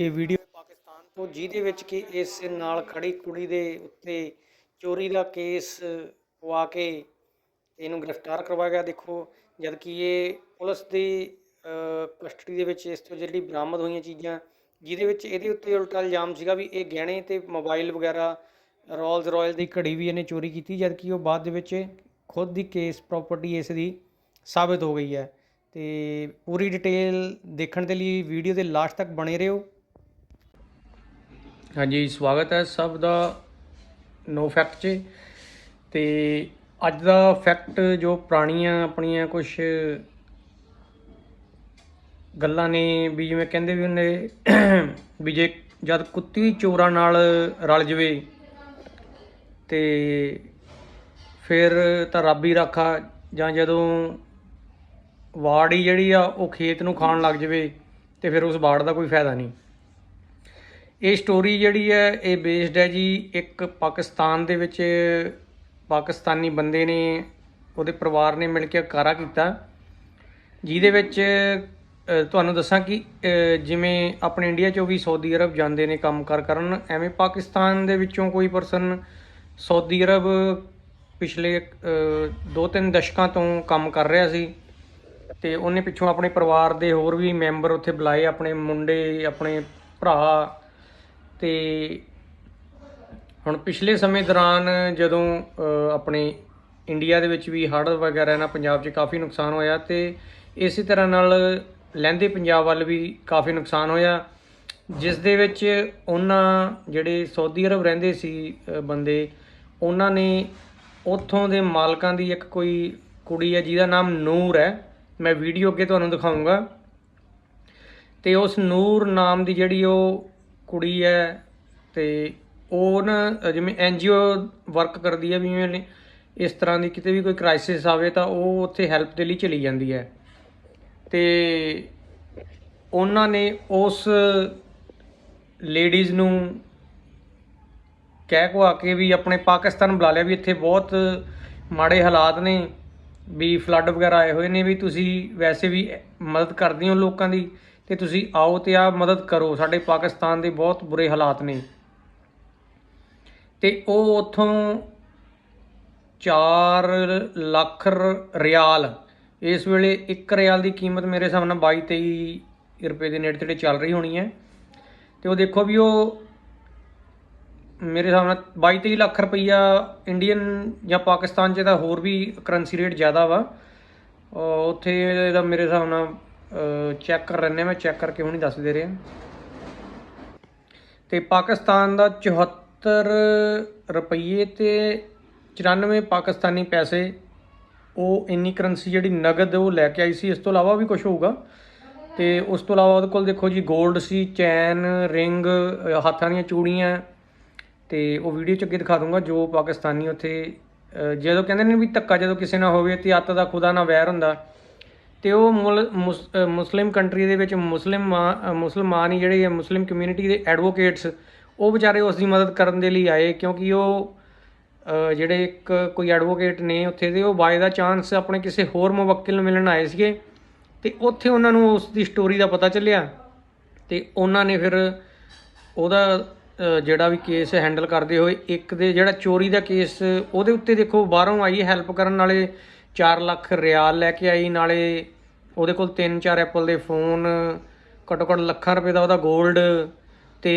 ਇਹ ਵੀਡੀਓ ਪਾਕਿਸਤਾਨ ਤੋਂ ਜਿਹਦੇ ਵਿੱਚ ਕਿ ਇਸ ਨਾਲ ਖੜੀ ਕੁੜੀ ਦੇ ਉੱਤੇ ਚੋਰੀ ਦਾ ਕੇਸ ਪਵਾ ਕੇ ਇਹਨੂੰ ਗ੍ਰਿਫਤਾਰ ਕਰਵਾਇਆ ਗਿਆ ਦੇਖੋ ਜਦ ਕਿ ਇਹ ਪੁਲਿਸ ਦੀ ਕਸਟਡੀ ਦੇ ਵਿੱਚ ਇਸ ਤੋਂ ਜਿਹੜੀ ਬਰਾਮਦ ਹੋਈਆਂ ਚੀਜ਼ਾਂ ਜਿਹਦੇ ਵਿੱਚ ਇਹਦੇ ਉੱਤੇ ਉਲਟਾ ਇਲਜ਼ਾਮ ਸੀਗਾ ਵੀ ਇਹ ਗਹਿਣੇ ਤੇ ਮੋਬਾਈਲ ਵਗੈਰਾ ਰੋਲਸ ਰਾਇਲ ਦੀ ਘੜੀ ਵੀ ਇਹਨੇ ਚੋਰੀ ਕੀਤੀ ਜਦ ਕਿ ਉਹ ਬਾਅਦ ਦੇ ਵਿੱਚ ਖੁਦ ਦੀ ਕੇਸ ਪ੍ਰਾਪਰਟੀ ਇਸ ਦੀ ਸਾਬਤ ਹੋ ਗਈ ਹੈ ਤੇ ਪੂਰੀ ਡਿਟੇਲ ਦੇਖਣ ਦੇ ਲਈ ਵੀਡੀਓ ਦੇ ਲਾਸਟ ਤੱਕ ਬਣੇ ਰਹੋ ਹਾਂਜੀ ਸਵਾਗਤ ਹੈ ਸਭ ਦਾ ਨੋ ਫੈਕਟ 'ਚ ਤੇ ਅੱਜ ਦਾ ਫੈਕਟ ਜੋ ਪੁਰਾਣੀਆਂ ਆਪਣੀਆਂ ਕੁਝ ਗੱਲਾਂ ਨੇ ਵੀ ਜਿਵੇਂ ਕਹਿੰਦੇ ਵੀ ਉਹਨੇ ਵੀ ਜੇ ਜਦ ਕੁੱਤੀ ਚੋਰਾ ਨਾਲ ਰਲ ਜਵੇ ਤੇ ਫਿਰ ਤਾਂ ਰੱਬ ਹੀ ਰੱਖਾ ਜਾਂ ਜਦੋਂ ਵਾੜੀ ਜਿਹੜੀ ਆ ਉਹ ਖੇਤ ਨੂੰ ਖਾਣ ਲੱਗ ਜਵੇ ਤੇ ਫਿਰ ਉਸ ਬਾੜ ਦਾ ਕੋਈ ਫਾਇਦਾ ਨਹੀਂ ਇਹ ਸਟੋਰੀ ਜਿਹੜੀ ਹੈ ਇਹ ਬੇਸਡ ਹੈ ਜੀ ਇੱਕ ਪਾਕਿਸਤਾਨ ਦੇ ਵਿੱਚ ਪਾਕਿਸਤਾਨੀ ਬੰਦੇ ਨੇ ਉਹਦੇ ਪਰਿਵਾਰ ਨੇ ਮਿਲ ਕੇ ਕਾਰਾ ਕੀਤਾ ਜਿਹਦੇ ਵਿੱਚ ਤੁਹਾਨੂੰ ਦੱਸਾਂ ਕਿ ਜਿਵੇਂ ਆਪਣੇ ਇੰਡੀਆ ਚੋਂ ਵੀ ਸਾਊਦੀ ਅਰਬ ਜਾਂਦੇ ਨੇ ਕੰਮ ਕਰ ਕਰਨ ਐਵੇਂ ਪਾਕਿਸਤਾਨ ਦੇ ਵਿੱਚੋਂ ਕੋਈ ਪਰਸਨ ਸਾਊਦੀ ਅਰਬ ਪਿਛਲੇ 2-3 ਦਸ਼ਕਾਂ ਤੋਂ ਕੰਮ ਕਰ ਰਿਹਾ ਸੀ ਤੇ ਉਹਨੇ ਪਿੱਛੋਂ ਆਪਣੇ ਪਰਿਵਾਰ ਦੇ ਹੋਰ ਵੀ ਮੈਂਬਰ ਉੱਥੇ ਬੁਲਾਏ ਆਪਣੇ ਮੁੰਡੇ ਆਪਣੇ ਭਰਾ ਤੇ ਹੁਣ ਪਿਛਲੇ ਸਮੇਂ ਦੌਰਾਨ ਜਦੋਂ ਆਪਣੇ ਇੰਡੀਆ ਦੇ ਵਿੱਚ ਵੀ ਹੜ੍ਹ ਵਗੈਰਾ ਨਾਲ ਪੰਜਾਬ 'ਚ ਕਾਫੀ ਨੁਕਸਾਨ ਹੋਇਆ ਤੇ ਇਸੇ ਤਰ੍ਹਾਂ ਨਾਲ ਲਹਿੰਦੇ ਪੰਜਾਬ ਵੱਲ ਵੀ ਕਾਫੀ ਨੁਕਸਾਨ ਹੋਇਆ ਜਿਸ ਦੇ ਵਿੱਚ ਉਹਨਾਂ ਜਿਹੜੇ ਸਾਊਦੀ ਅਰਬ ਰਹਿੰਦੇ ਸੀ ਬੰਦੇ ਉਹਨਾਂ ਨੇ ਉੱਥੋਂ ਦੇ ਮਾਲਕਾਂ ਦੀ ਇੱਕ ਕੋਈ ਕੁੜੀ ਹੈ ਜਿਹਦਾ ਨਾਮ ਨੂਰ ਹੈ ਮੈਂ ਵੀਡੀਓ ਅੱਗੇ ਤੁਹਾਨੂੰ ਦਿਖਾਉਂਗਾ ਤੇ ਉਸ ਨੂਰ ਨਾਮ ਦੀ ਜਿਹੜੀ ਉਹ ਕੁੜੀ ਹੈ ਤੇ ਉਹ ਨਾ ਜਿਵੇਂ ਐਨਜੀਓ ਵਰਕ ਕਰਦੀ ਹੈ ਵੀ ਜਿਵੇਂ ਇਸ ਤਰ੍ਹਾਂ ਦੀ ਕਿਤੇ ਵੀ ਕੋਈ ਕ੍ਰਾਈਸਿਸ ਆਵੇ ਤਾਂ ਉਹ ਉੱਥੇ ਹੈਲਪ ਦੇ ਲਈ ਚਲੀ ਜਾਂਦੀ ਹੈ ਤੇ ਉਹਨਾਂ ਨੇ ਉਸ ਲੇਡੀਜ਼ ਨੂੰ ਕਹਿ ਕੋ ਆ ਕੇ ਵੀ ਆਪਣੇ ਪਾਕਿਸਤਾਨ ਬੁਲਾ ਲਿਆ ਵੀ ਇੱਥੇ ਬਹੁਤ ਮਾੜੇ ਹਾਲਾਤ ਨੇ ਵੀ ਫਲੱਡ ਵਗੈਰਾ ਆਏ ਹੋਏ ਨੇ ਵੀ ਤੁਸੀਂ ਵੈਸੇ ਵੀ ਮਦਦ ਕਰਦੇ ਹੋ ਲੋਕਾਂ ਦੀ ਤੇ ਤੁਸੀਂ ਆਓ ਤੇ ਆ ਮਦਦ ਕਰੋ ਸਾਡੇ ਪਾਕਿਸਤਾਨ ਦੇ ਬਹੁਤ ਬੁਰੇ ਹਾਲਾਤ ਨੇ ਤੇ ਉਹ ਉਥੋਂ 4 ਲੱਖ ਰਿਆਲ ਇਸ ਵੇਲੇ 1 ਰਿਆਲ ਦੀ ਕੀਮਤ ਮੇਰੇ ਹਿਸਾਬ ਨਾਲ 22 23 ਰੁਪਏ ਦੇ ਨੇੜੇ ਤੇੜੇ ਚੱਲ ਰਹੀ ਹੋਣੀ ਹੈ ਤੇ ਉਹ ਦੇਖੋ ਵੀ ਉਹ ਮੇਰੇ ਹਿਸਾਬ ਨਾਲ 22 23 ਲੱਖ ਰੁਪਈਆ ਇੰਡੀਅਨ ਜਾਂ ਪਾਕਿਸਤਾਨ 'ਚ ਦਾ ਹੋਰ ਵੀ ਕਰੰਸੀ ਰੇਟ ਜ਼ਿਆਦਾ ਵਾ ਉਹ ਉੱਥੇ ਇਹਦਾ ਮੇਰੇ ਹਿਸਾਬ ਨਾਲ ਚੈੱਕ ਕਰ ਰਹੇ ਮੈਂ ਚੈੱਕ ਕਰਕੇ ਹੁਣੇ ਦੱਸ ਦੇ ਰਿਹਾ ਤੇ ਪਾਕਿਸਤਾਨ ਦਾ 74 ਰੁਪਏ ਤੇ 94 ਪਾਕਿਸਤਾਨੀ ਪੈਸੇ ਉਹ ਇੰਨੀ ਕਰੰਸੀ ਜਿਹੜੀ ਨਗਦ ਉਹ ਲੈ ਕੇ ਆਈ ਸੀ ਇਸ ਤੋਂ ਇਲਾਵਾ ਵੀ ਕੁਝ ਹੋਊਗਾ ਤੇ ਉਸ ਤੋਂ ਇਲਾਵਾ ਉਹਦੇ ਕੋਲ ਦੇਖੋ ਜੀ 골ਡ ਸੀ ਚੈਨ ਰਿੰਗ ਹੱਥਾਂ ਦੀਆਂ ਚੂੜੀਆਂ ਤੇ ਉਹ ਵੀਡੀਓ ਚ ਅੱਗੇ ਦਿਖਾ ਦੂੰਗਾ ਜੋ ਪਾਕਿਸਤਾਨੀ ਉੱਥੇ ਜਦੋਂ ਕਹਿੰਦੇ ਨੇ ਵੀ ਧੱਕਾ ਜਦੋਂ ਕਿਸੇ ਨਾਲ ਹੋਵੇ ਤੇ ਅੱਤ ਦਾ ਖੁਦਾ ਨਾਲ ਵੈਰ ਹੁੰਦਾ ਤੇ ਉਹ ਮੁਸਲਿਮ ਕੰਟਰੀ ਦੇ ਵਿੱਚ ਮੁਸਲਿਮ ਮੁਸਲਮਾਨ ਹੀ ਜਿਹੜੇ ਮੁਸਲਿਮ ਕਮਿਊਨਿਟੀ ਦੇ ਐਡਵੋਕੇਟਸ ਉਹ ਵਿਚਾਰੇ ਉਸ ਦੀ ਮਦਦ ਕਰਨ ਦੇ ਲਈ ਆਏ ਕਿਉਂਕਿ ਉਹ ਜਿਹੜੇ ਇੱਕ ਕੋਈ ਐਡਵੋਕੇਟ ਨੇ ਉੱਥੇ ਦੇ ਉਹ ਬਾਏ ਦਾ ਚਾਂਸ ਆਪਣੇ ਕਿਸੇ ਹੋਰ ਮੁਵੱਕਿਲ ਨੂੰ ਮਿਲਣ ਆਏ ਸੀਗੇ ਤੇ ਉੱਥੇ ਉਹਨਾਂ ਨੂੰ ਉਸ ਦੀ ਸਟੋਰੀ ਦਾ ਪਤਾ ਚੱਲਿਆ ਤੇ ਉਹਨਾਂ ਨੇ ਫਿਰ ਉਹਦਾ ਜਿਹੜਾ ਵੀ ਕੇਸ ਹੈਂਡਲ ਕਰਦੇ ਹੋਏ ਇੱਕ ਦੇ ਜਿਹੜਾ ਚੋਰੀ ਦਾ ਕੇਸ ਉਹਦੇ ਉੱਤੇ ਦੇਖੋ ਬਾਹਰੋਂ ਆਈ ਹੈਲਪ ਕਰਨ ਵਾਲੇ 4 ਲੱਖ ਰਿਆਲ ਲੈ ਕੇ ਆਈ ਨਾਲੇ ਉਹਦੇ ਕੋਲ 3-4 ਐਪਲ ਦੇ ਫੋਨ ਘਟੋ ਘਟ ਲੱਖਾਂ ਰੁਪਏ ਦਾ ਉਹਦਾ 골ਡ ਤੇ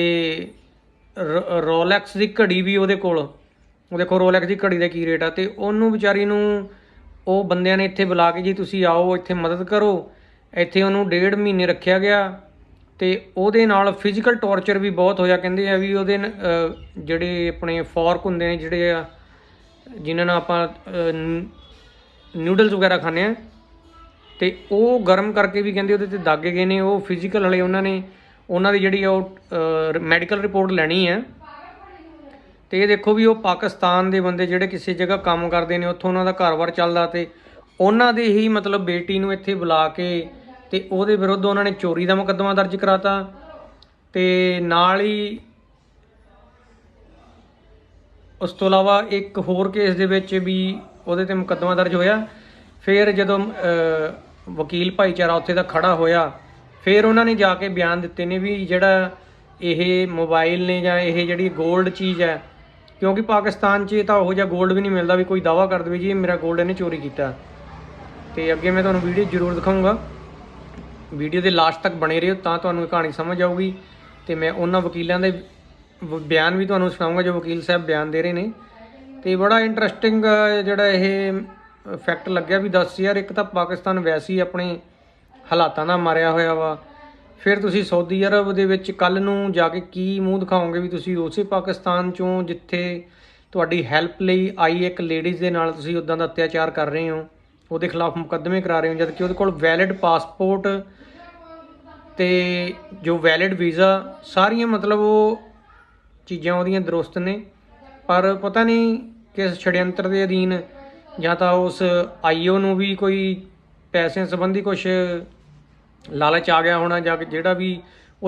ਰੋਲੈਕਸ ਦੀ ਘੜੀ ਵੀ ਉਹਦੇ ਕੋਲ ਉਹ ਦੇਖੋ ਰੋਲੈਕਸ ਦੀ ਘੜੀ ਦਾ ਕੀ ਰੇਟ ਆ ਤੇ ਉਹਨੂੰ ਵਿਚਾਰੀ ਨੂੰ ਉਹ ਬੰਦਿਆਂ ਨੇ ਇੱਥੇ ਬੁਲਾ ਕੇ ਜੀ ਤੁਸੀਂ ਆਓ ਇੱਥੇ ਮਦਦ ਕਰੋ ਇੱਥੇ ਉਹਨੂੰ ਡੇਢ ਮਹੀਨੇ ਰੱਖਿਆ ਗਿਆ ਤੇ ਉਹਦੇ ਨਾਲ ਫਿਜ਼ੀਕਲ ਟੌਰਚਰ ਵੀ ਬਹੁਤ ਹੋਇਆ ਕਹਿੰਦੇ ਆ ਵੀ ਉਹਦੇ ਜਿਹੜੇ ਆਪਣੇ ਫੋਰਕ ਹੁੰਦੇ ਨੇ ਜਿਹੜੇ ਆ ਜਿਨ੍ਹਾਂ ਨਾਲ ਆਪਾਂ ਨੂਡਲਸ ਵਗੈਰਾ ਖਾਣੇ ਆ ਤੇ ਉਹ ਗਰਮ ਕਰਕੇ ਵੀ ਕਹਿੰਦੇ ਉਹਦੇ ਤੇ ਦਾਗੇ ਗਏ ਨੇ ਉਹ ਫਿਜ਼ੀਕਲ ਹਲੇ ਉਹਨਾਂ ਨੇ ਉਹਨਾਂ ਦੀ ਜਿਹੜੀ ਉਹ ਮੈਡੀਕਲ ਰਿਪੋਰਟ ਲੈਣੀ ਹੈ ਤੇ ਇਹ ਦੇਖੋ ਵੀ ਉਹ ਪਾਕਿਸਤਾਨ ਦੇ ਬੰਦੇ ਜਿਹੜੇ ਕਿਸੇ ਜਗ੍ਹਾ ਕੰਮ ਕਰਦੇ ਨੇ ਉੱਥੋਂ ਉਹਨਾਂ ਦਾ ਘਰ ਵਾਰ ਚੱਲਦਾ ਤੇ ਉਹਨਾਂ ਦੇ ਹੀ ਮਤਲਬ ਬੇਟੀ ਨੂੰ ਇੱਥੇ ਬੁਲਾ ਕੇ ਤੇ ਉਹਦੇ ਵਿਰੁੱਧ ਉਹਨਾਂ ਨੇ ਚੋਰੀ ਦਾ ਮੁਕੱਦਮਾ ਦਰਜ ਕਰਾਤਾ ਤੇ ਨਾਲ ਹੀ ਉਸ ਤੋਂ ਇਲਾਵਾ ਇੱਕ ਹੋਰ ਕੇਸ ਦੇ ਵਿੱਚ ਵੀ ਉਹਦੇ ਤੇ ਮੁਕੱਦਮਾ ਦਰਜ ਹੋਇਆ ਫਿਰ ਜਦੋਂ ਵਕੀਲ ਭਾਈਚਾਰਾ ਉੱਥੇ ਦਾ ਖੜਾ ਹੋਇਆ ਫਿਰ ਉਹਨਾਂ ਨੇ ਜਾ ਕੇ ਬਿਆਨ ਦਿੱਤੇ ਨੇ ਵੀ ਜਿਹੜਾ ਇਹ ਮੋਬਾਈਲ ਨੇ ਜਾਂ ਇਹ ਜਿਹੜੀ 골ਡ ਚੀਜ਼ ਹੈ ਕਿਉਂਕਿ ਪਾਕਿਸਤਾਨ 'ਚ ਤਾਂ ਉਹ ਜਿਹਾ 골ਡ ਵੀ ਨਹੀਂ ਮਿਲਦਾ ਵੀ ਕੋਈ ਦਾਵਾ ਕਰ ਦੇਵੇ ਜੀ ਮੇਰਾ 골ਡ ਇਹਨੇ ਚੋਰੀ ਕੀਤਾ ਤੇ ਅੱਗੇ ਮੈਂ ਤੁਹਾਨੂੰ ਵੀਡੀਓ ਜ਼ਰੂਰ ਦਿਖਾਉਂਗਾ ਵੀਡੀਓ ਦੇ ਲਾਸਟ ਤੱਕ ਬਣੇ ਰਹੋ ਤਾਂ ਤੁਹਾਨੂੰ ਇਹ ਕਹਾਣੀ ਸਮਝ ਆਊਗੀ ਤੇ ਮੈਂ ਉਹਨਾਂ ਵਕੀਲਾਂ ਦੇ ਬਿਆਨ ਵੀ ਤੁਹਾਨੂੰ ਸੁਣਾਉਂਗਾ ਜੋ ਵਕੀਲ ਸਾਹਿਬ ਬਿਆਨ ਦੇ ਰਹੇ ਨੇ ਤੇ ਬੜਾ ਇੰਟਰਸਟਿੰਗ ਜਿਹੜਾ ਇਹ ਫੈਕਟ ਲੱਗਿਆ ਵੀ 10000 ਇੱਕ ਤਾਂ ਪਾਕਿਸਤਾਨ ਵੈਸੇ ਹੀ ਆਪਣੇ ਹਾਲਾਤਾਂ ਨਾਲ ਮਾਰਿਆ ਹੋਇਆ ਵਾ ਫਿਰ ਤੁਸੀਂ ਸਾਊਦੀ ਅਰਬ ਦੇ ਵਿੱਚ ਕੱਲ ਨੂੰ ਜਾ ਕੇ ਕੀ ਮੂੰਹ ਦਿਖਾਓਗੇ ਵੀ ਤੁਸੀਂ ਉਸੇ ਪਾਕਿਸਤਾਨ ਚੋਂ ਜਿੱਥੇ ਤੁਹਾਡੀ ਹੈਲਪ ਲਈ ਆਈ ਇੱਕ ਲੇਡੀਜ਼ ਦੇ ਨਾਲ ਤੁਸੀਂ ਉਦਾਂ ਦਾ ਅਤਿਆਚਾਰ ਕਰ ਰਹੇ ਹੋ ਉਹਦੇ ਖਿਲਾਫ ਮੁਕੱਦਮੇ ਕਰਾ ਰਹੇ ਹੋ ਜਦ ਕਿ ਉਹਦੇ ਕੋਲ ਵੈਲਿਡ ਪਾਸਪੋਰਟ ਤੇ ਜੋ ਵੈਲਿਡ ਵੀਜ਼ਾ ਸਾਰੀਆਂ ਮਤਲਬ ਉਹ ਚੀਜ਼ਾਂ ਉਹਦੀਆਂ ਦਰੁਸਤ ਨੇ ਪਰ ਪਤਾ ਨਹੀਂ ਕਿਸ ਛੜਯੰਤਰ ਦੇ ਅਧੀਨ ਜਾਂ ਤਾਂ ਉਸ ਆਈਓ ਨੂੰ ਵੀ ਕੋਈ ਪੈਸੇ ਸੰਬੰਧੀ ਕੁਝ ਲਾਲਚ ਆ ਗਿਆ ਹੋਣਾ ਜਾਂ ਜਿਹੜਾ ਵੀ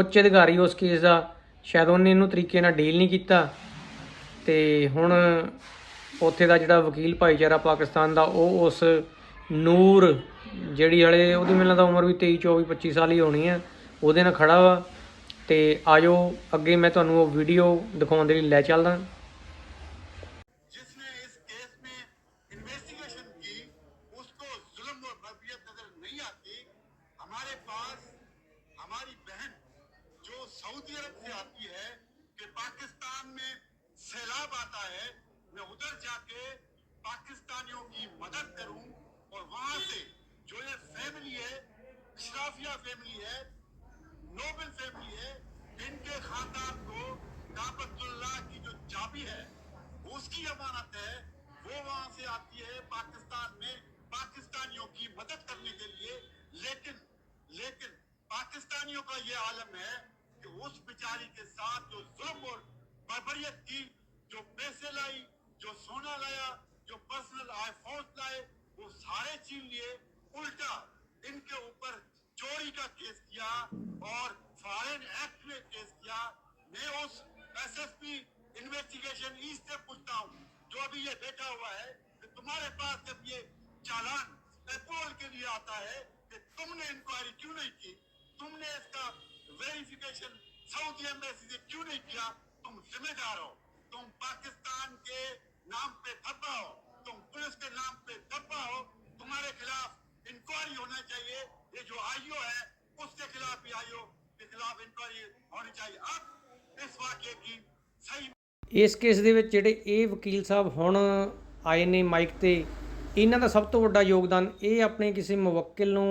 ਉੱਚ ਅਧਿਕਾਰੀ ਉਸ ਕੇਸ ਦਾ ਸ਼ਾਇਦ ਉਹਨੇ ਇਹਨੂੰ ਤਰੀਕੇ ਨਾਲ ਡੀਲ ਨਹੀਂ ਕੀਤਾ ਤੇ ਹੁਣ ਉੱਥੇ ਦਾ ਜਿਹੜਾ ਵਕੀਲ ਭਾਈਚਾਰਾ ਪਾਕਿਸਤਾਨ ਦਾ ਉਹ ਉਸ ਨੂਰ ਜਿਹੜੀ ਹਲੇ ਉਹਦੀ ਮੈਨੂੰ ਲੱਗਦਾ ਉਮਰ ਵੀ 23 24 25 ਸਾਲ ਹੀ ਹੋਣੀ ਆ ਉਹਦੇ ਨਾਲ ਖੜਾ ਵਾ ਤੇ ਆਜੋ ਅੱਗੇ ਮੈਂ ਤੁਹਾਨੂੰ ਉਹ ਵੀਡੀਓ ਦਿਖਾਉਣ ਦੇ ਲਈ ਲੈ ਚੱਲਦਾ اشرافیہ فیملی ہے نوبل فیملی ہے ان کے خاندان کو دعوت اللہ کی جو چابی ہے اس کی امانت ہے وہ وہاں سے آتی ہے پاکستان میں پاکستانیوں کی مدد کرنے کے لیے لیکن لیکن پاکستانیوں کا یہ عالم ہے کہ اس بیچاری کے ساتھ جو ظلم اور بربریت کی جو پیسے لائی جو سونا لایا جو پرسنل آئی فونس لائے وہ سارے چین لیے الٹا ان کے اوپر چوری کا کیس کیا اور فارن ایکٹ میں کیس کیا میں اس ایس ایس پی انویسٹیگیشن ایس سے پوچھتا ہوں جو ابھی یہ بیٹھا ہوا ہے کہ تمہارے پاس جب یہ چالان پیپول کے لیے آتا ہے کہ تم نے انکوائری کیوں نہیں کی تم نے اس کا ویریفیکیشن سعودی ایمبیسی سے کیوں نہیں کیا تم ذمہ دار ہو تم پاکستان کے نام پہ دھبا ہو تم پولیس کے نام پہ دھبا ہو تمہارے خلاف انکوائری ہونا چاہیے ये जो आईओ है उसके खिलाफ भी आईओ के खिलाफ इंक्वायरी होनी चाहिए अब इस ਵਾਕਏ की सही ਇਸ ਕੇਸ ਦੇ ਵਿੱਚ ਜਿਹੜੇ ਇਹ ਵਕੀਲ ਸਾਹਿਬ ਹੁਣ ਆਏ ਨੇ ਮਾਈਕ ਤੇ ਇਹਨਾਂ ਦਾ ਸਭ ਤੋਂ ਵੱਡਾ ਯੋਗਦਾਨ ਇਹ ਆਪਣੇ ਕਿਸੇ ਮੁਵੱਕਿਲ ਨੂੰ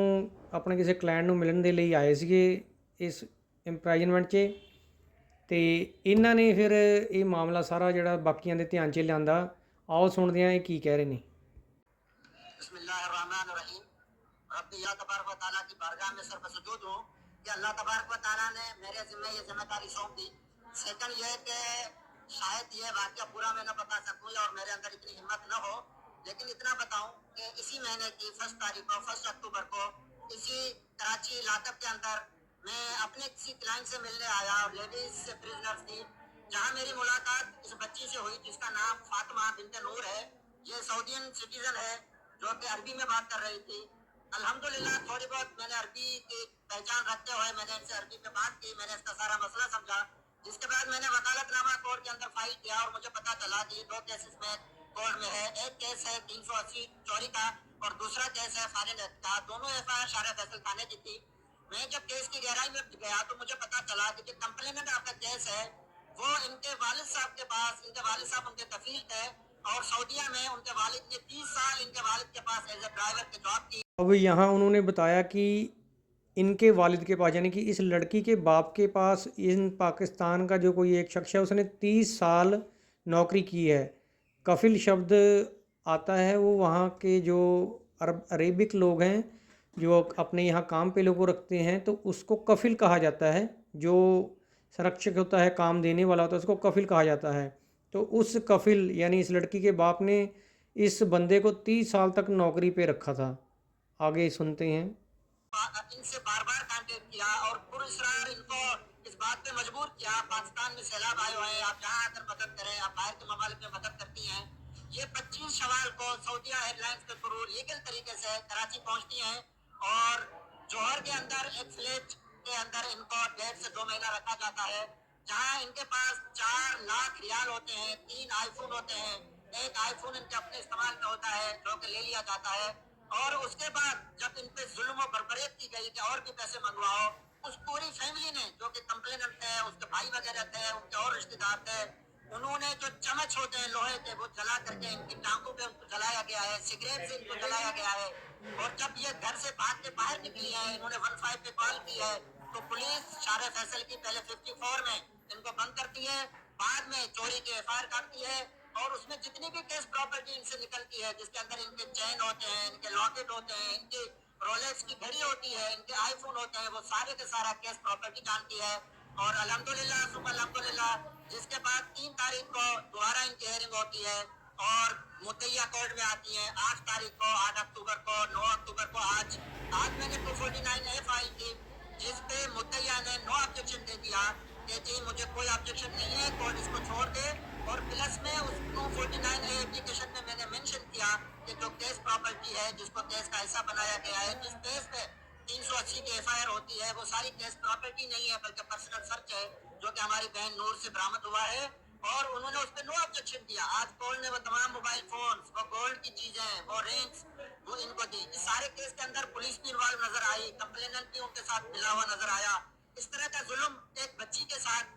ਆਪਣੇ ਕਿਸੇ ਕਲਾਇੰਟ ਨੂੰ ਮਿਲਣ ਦੇ ਲਈ ਆਏ ਸੀਗੇ ਇਸ ਇੰਪ੍ਰੈਜਨਮੈਂਟ 'ਚ ਤੇ ਇਹਨਾਂ ਨੇ ਫਿਰ ਇਹ ਮਾਮਲਾ ਸਾਰਾ ਜਿਹੜਾ ਬਾਕੀਆਂ ਦੇ ਧਿਆਨ 'ਚ ਲਿਆਂਦਾ ਆਓ ਸੁਣਦੇ ਆਂ ਇਹ ਕੀ ਕਹਿ ਰਹੇ ਨੇ ਬismillahir rahmanir rahim تبارک و تعالیٰ کی بارگاہ میں ہوں کہ اللہ تبارک و تعالیٰ نے میرے ذمہ یہ ذمہ داری سونپ دی سیکنڈ یہ کہ کہ شاید یہ واقعہ پورا میں نہ نہ بتا سکوں اور میرے اندر اتنی ہمت ہو لیکن اتنا بتاؤں اسی مہینے کی فرسٹ فرسٹ تاریخ کو کو اکتوبر اسی کراچی علاقہ کے اندر میں اپنے کسی کلائنٹ سے ملنے آیا اور لیڈیز تھی جہاں میری ملاقات اس بچی سے ہوئی جس کا نام فاطمہ بنت نور ہے یہ سعودین سٹیزن ہے جو کہ عربی میں بات کر رہی تھی الحمدللہ تھوڑی بہت میں نے عربی کی پہچان رکھتے ہوئے میں نے ان سے عربی بات کی میں نے اس کا سارا مسئلہ سمجھا جس کے بعد میں نے وکالت نامہ کورٹ کے اندر فائل کیا اور مجھے چلا کہ دو کیسز میں میں کورٹ ہے ایک کیس ہے تین سو اسی چوری کا اور دوسرا کیس ہے فارن کا دونوں ایف آئی آر فیصل خانے کی تھی میں جب کیس کی گہرائی میں گیا تو مجھے پتا چلا کہ جو آپ کا کیس ہے وہ ان کے والد صاحب کے پاس ان کے والد صاحب ان کے تفیل تھے اور سعودیہ میں ان کے والد نے تیس سال ان کے والد کے پاس ایز اے ڈرائیور جاب کی اب یہاں انہوں نے بتایا کہ ان کے والد کے پاس یعنی کہ اس لڑکی کے باپ کے پاس ان پاکستان کا جو کوئی ایک شخص ہے اس نے تیس سال نوکری کی ہے کفل شبد آتا ہے وہ وہاں کے جو عرب عربک لوگ ہیں جو اپنے یہاں کام پہ لوگوں رکھتے ہیں تو اس کو کفل کہا جاتا ہے جو سرکشک ہوتا ہے کام دینے والا ہوتا ہے اس کو کفل کہا جاتا ہے تو اس کفل یعنی اس لڑکی کے باپ نے اس بندے کو تیس سال تک نوکری پہ رکھا تھا آگے سنتے ہیں ان سے بار بار کانٹیکٹ کیا اور ان کو اس بات پہ مجبور کیا پاکستان میں سیلاب آئے ہوئے آپ آپ جہاں آ کر مدد مدد کریں باہر کے ممالک میں کرتی ہیں یہ پچیس سوال کو سعودیہ کے طریقے سے کراچی پہنچتی ہیں اور جوہر کے اندر ایک فلیٹ کے اندر ان کو ڈیڑھ سے دو مہینہ رکھا جاتا ہے جہاں ان کے پاس چار لاکھ ریال ہوتے ہیں تین آئی فون ہوتے ہیں ایک آئی فون ان کے اپنے استعمال میں ہوتا ہے لے لیا جاتا ہے اور اس کے بعد جب ان پہ ظلم و بربریت کی گئی کہ اور بھی پیسے منگواؤ اس پوری فیملی نے جو کہ ہے اس کے بھائی وغیرہ تھے ان کے اور رشتے دار تھے انہوں نے جو چمچ ہوتے ہیں لوہے کے وہ جلا کر کے ان کی ٹانگوں پہ ان کو جلایا گیا ہے سگریٹ سے ان کو جلایا گیا ہے اور جب یہ گھر سے بھاگ کے باہر نکلی ہے انہوں نے ون فائیو پہ کال کی ہے تو پولیس شار فیصل کی پہلے ففٹی فور میں ان کو بند کرتی ہے بعد میں چوری کی ایف آئی آر کرتی ہے اور اس میں جتنی بھی کیس پراپرٹی ان سے نکلتی ہے جس کے اندر ان کے چین ہوتے ہیں ان کے لاکٹ ہوتے ہیں ان کے رولیکس کی گھڑی ہوتی ہے ان کے آئی فون ہوتے ہیں وہ سارے کے سارا کیس پراپرٹی جانتی ہے اور الحمدللہ سب الحمدللہ جس کے بعد تین تاریخ کو دوبارہ ان کی ہیئرنگ ہوتی ہے اور متیا کورٹ میں آتی ہیں آٹھ تاریخ کو آٹھ اکتوبر کو نو اکتوبر کو آج آج میں نے two forty nine F I کی جس پہ متیا نے نو آبجیکشن دے دیا کہ جی مجھے کوئی آبجیکشن نہیں ہے کورٹ اس کو چھوڑ دے اور پلس میں اس two forty nine a application میں میں نے منشن کیا کہ جو کیس پراپرٹی ہے جس کو کیس کا حصہ بنایا گیا ہے جس کیس پہ تین سو اسی کی ایف آئی آر ہوتی ہے وہ ساری کیس پراپرٹی نہیں ہے بلکہ پرسنل سرچ ہے جو کہ ہماری بہن نور سے برامد ہوا ہے اور انہوں نے اس پہ نو آبجیکشن دیا آج پول نے وہ تمام موبائل فونز وہ گولڈ کی چیزیں وہ رینگس وہ ان کو دی اس سارے کیس کے اندر پولیس بھی انوالو نظر آئی کمپلیننٹ بھی ان کے ساتھ ملا ہوا نظر آیا اس طرح کا ظلم ایک بچی کے ساتھ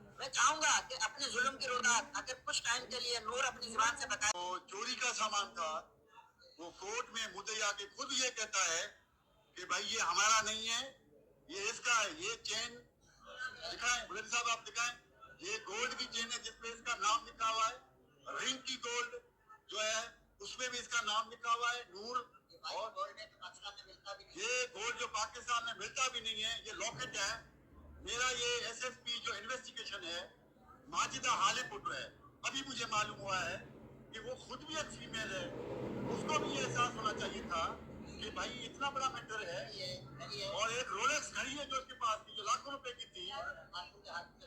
میں چاہوں گا کہ اپنے ظلم کی اگر کچھ ٹائم کے لیے نور اپنی زبان سے بتائے چوری کا سامان تھا وہ کورٹ میں کے خود یہ یہ یہ یہ یہ کہتا ہے ہے ہے کہ بھائی ہمارا نہیں اس کا چین دکھائیں دکھائیں صاحب آپ گولڈ کی چین ہے جس پہ اس کا نام لکھا ہوا ہے رنگ کی گولڈ جو ہے اس میں بھی اس کا نام لکھا ہوا ہے نور یہ گولڈ جو پاکستان میں ملتا بھی نہیں ہے یہ لاکٹ ہے میرا یہ ایس ایس پی جو انویسٹیگیشن ماجدہ حالے پٹو ہے ابھی مجھے معلوم ہوا ہے کہ وہ خود بھی ایک فیمیل ہے اس کو بھی یہ احساس ہونا چاہیے تھا کہ بھائی اتنا بڑا میٹر ہے اور ایک رولیکس گھڑی ہے جو اس کے پاس تھی جو لاکھوں روپے کی تھی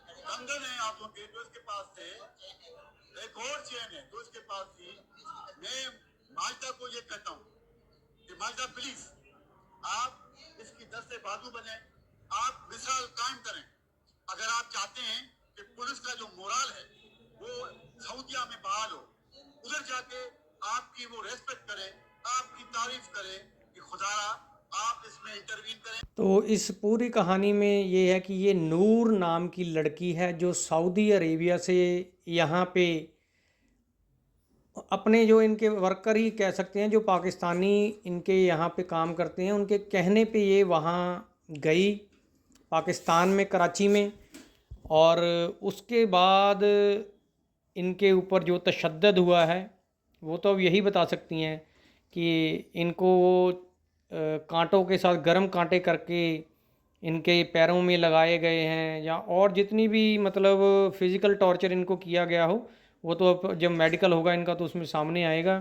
کنگن ہے ہاتھوں کے جو اس کے پاس تھے ایک اور چین ہے جو اس کے پاس تھی میں ماجدہ کو یہ کہتا ہوں کہ ماجدہ پلیز آپ اس کی دس بازو بنیں آپ مثال قائم کریں اگر آپ چاہتے ہیں کہ پولیس کا جو مورال ہے وہ سعودیہ میں بحال ہو ادھر جا کے آپ کی وہ ریسپیکٹ کرے آپ کی تعریف کرے کہ خدارا آپ اس میں انٹروین کریں تو اس پوری کہانی میں یہ ہے کہ یہ نور نام کی لڑکی ہے جو سعودی عربیہ سے یہاں پہ اپنے جو ان کے ورکر ہی کہہ سکتے ہیں جو پاکستانی ان کے یہاں پہ کام کرتے ہیں ان کے کہنے پہ یہ وہاں گئی پاکستان میں کراچی میں اور اس کے بعد ان کے اوپر جو تشدد ہوا ہے وہ تو اب یہی بتا سکتی ہیں کہ ان کو وہ کانٹوں کے ساتھ گرم کانٹے کر کے ان کے پیروں میں لگائے گئے ہیں یا اور جتنی بھی مطلب فزیکل ٹارچر ان کو کیا گیا ہو وہ تو اب جب میڈیکل ہوگا ان کا تو اس میں سامنے آئے گا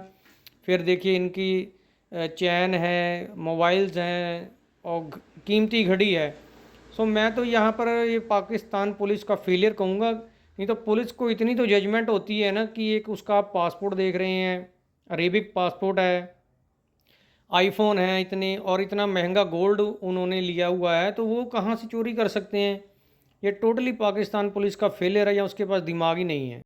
پھر دیکھیے ان کی چین ہے موبائلز ہیں اور قیمتی گھڑی ہے سو میں تو یہاں پر یہ پاکستان پولیس کا فیلئر کہوں گا نہیں تو پولیس کو اتنی تو ججمنٹ ہوتی ہے نا کہ ایک اس کا پاسپورٹ دیکھ رہے ہیں عربک پاسپورٹ ہے آئی فون ہے اتنے اور اتنا مہنگا گولڈ انہوں نے لیا ہوا ہے تو وہ کہاں سے چوری کر سکتے ہیں یہ ٹوٹلی پاکستان پولیس کا فیلئر ہے یا اس کے پاس دماغ ہی نہیں ہے